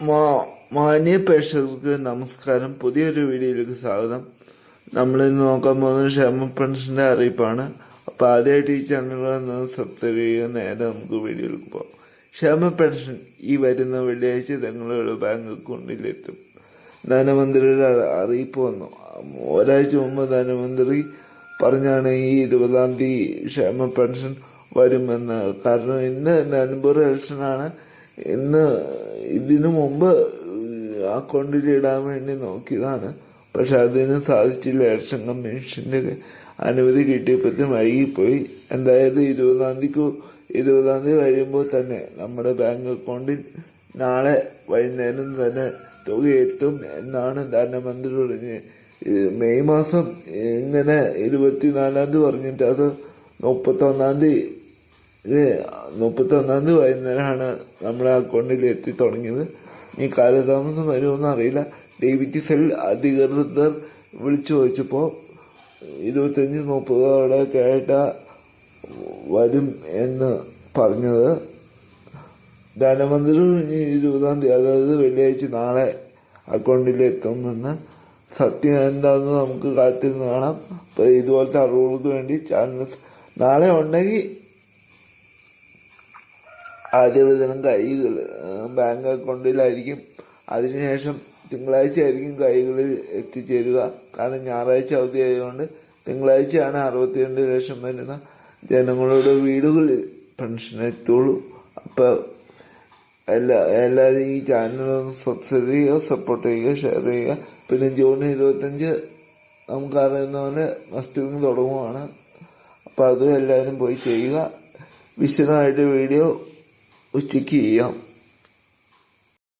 മാന്യ പ്രേക്ഷകർക്ക് നമസ്കാരം. പുതിയൊരു വീഡിയോയിലേക്ക് സ്വാഗതം. നമ്മൾ ഇന്ന് നോക്കാൻ പോകുന്നത് ക്ഷേമ പെൻഷന്റെ അറിയിപ്പാണ്. അപ്പോൾ ആദ്യമായിട്ട് ഈ ചാനലുകളിൽ സബ്സ്ക്രൈബ് ചെയ്യുക. നേരെ നമുക്ക് വീഡിയോയിലേക്ക് പോകാം. ക്ഷേമ പെൻഷൻ ഈ വരുന്ന വെള്ളിയാഴ്ച നിങ്ങളുടെ ബാങ്ക് അക്കൗണ്ടിലെത്തും. ധനമന്ത്രിയുടെ അറിയിപ്പ് വന്നു. ഒരാഴ്ച മുമ്പ് ധനമന്ത്രി പറഞ്ഞാണ് ഈ ഇരുപതാം തീയതി ക്ഷേമ പെൻഷൻ വരുമെന്ന്. കാരണം ഇന്ന് നവംബർ ഇലക്ഷനാണ് ഇന്ന് ഇതിനു മുമ്പ് അക്കൗണ്ടിൽ ഇടാൻ വേണ്ടി നോക്കിയതാണ്. പക്ഷെ അതിന് സാധിച്ചില്ല. ഇലക്ഷൻ കമ്മീഷന്റെ അനുമതി കിട്ടിയപ്പോഴത്തേക്കും വൈകിപ്പോയി. എന്തായാലും ഇരുപതാം തീയതി ഇരുപതാം തീയതി കഴിയുമ്പോൾ തന്നെ നമ്മുടെ ബാങ്ക് അക്കൗണ്ടിൽ നാളെ വൈകുന്നേരം തന്നെ തുക എത്തും എന്നാണ് ധനമന്ത്രി പറഞ്ഞത്. മെയ് മാസം ഇങ്ങനെ ഇരുപത്തിനാലാം തീയതി പറഞ്ഞിട്ട് അത് മുപ്പത്തൊന്നാം തീയതി ഇത് മുപ്പത്തൊന്നാം തീയതി വൈകുന്നേരമാണ് നമ്മുടെ അക്കൗണ്ടിൽ എത്തി തുടങ്ങിയത്. ഇനി കാലതാമസം വരുമെന്ന് അറിയില്ല. ഡി ബി ടി സെൽ അധികൃതർ വിളിച്ചു ചോദിച്ചപ്പോൾ ഇരുപത്തഞ്ച് മുപ്പതോടൊക്കെ കേട്ട വരും എന്ന് പറഞ്ഞത്. ധനമന്ത്രി ഇരുപതാം തീയതി അതായത് വെള്ളിയാഴ്ച നാളെ അക്കൗണ്ടിൽ എത്തുമെന്ന് സത്യം എന്താണെന്ന് നമുക്ക് കാത്തിരുന്ന് കാണാം. അപ്പോൾ ഇതുപോലത്തെ അറിവുകൾക്ക് വേണ്ടി ചാനൽ നാളെ ഉണ്ടെങ്കിൽ ആദ്യ വേതനം കൈകൾ ബാങ്ക് അക്കൗണ്ടിലായിരിക്കും അതിനുശേഷം തിങ്കളാഴ്ച ആയിരിക്കും കൈകളിൽ എത്തിച്ചേരുക. കാരണം ഞായറാഴ്ച അവധി ആയതുകൊണ്ട് തിങ്കളാഴ്ചയാണ് അറുപത്തിരണ്ട് ലക്ഷം വരുന്ന ജനങ്ങളുടെ വീടുകളിൽ പെൻഷൻ എത്തുള്ളൂ. അപ്പോൾ എല്ലാ എല്ലാവരും ഈ ചാനൽ ഒന്ന് സബ്സ്ക്രൈബ് ചെയ്യുക സപ്പോർട്ട് ചെയ്യുക ഷെയർ ചെയ്യുക. പിന്നെ ജൂൺ ഇരുപത്തഞ്ച് നമുക്കറിയുന്ന പോലെ മസ്റ്ററിങ് തുടങ്ങുവാണ്. അപ്പോൾ അതും എല്ലാവരും പോയി ചെയ്യുക. വിശദമായിട്ട് വീഡിയോ Wis iki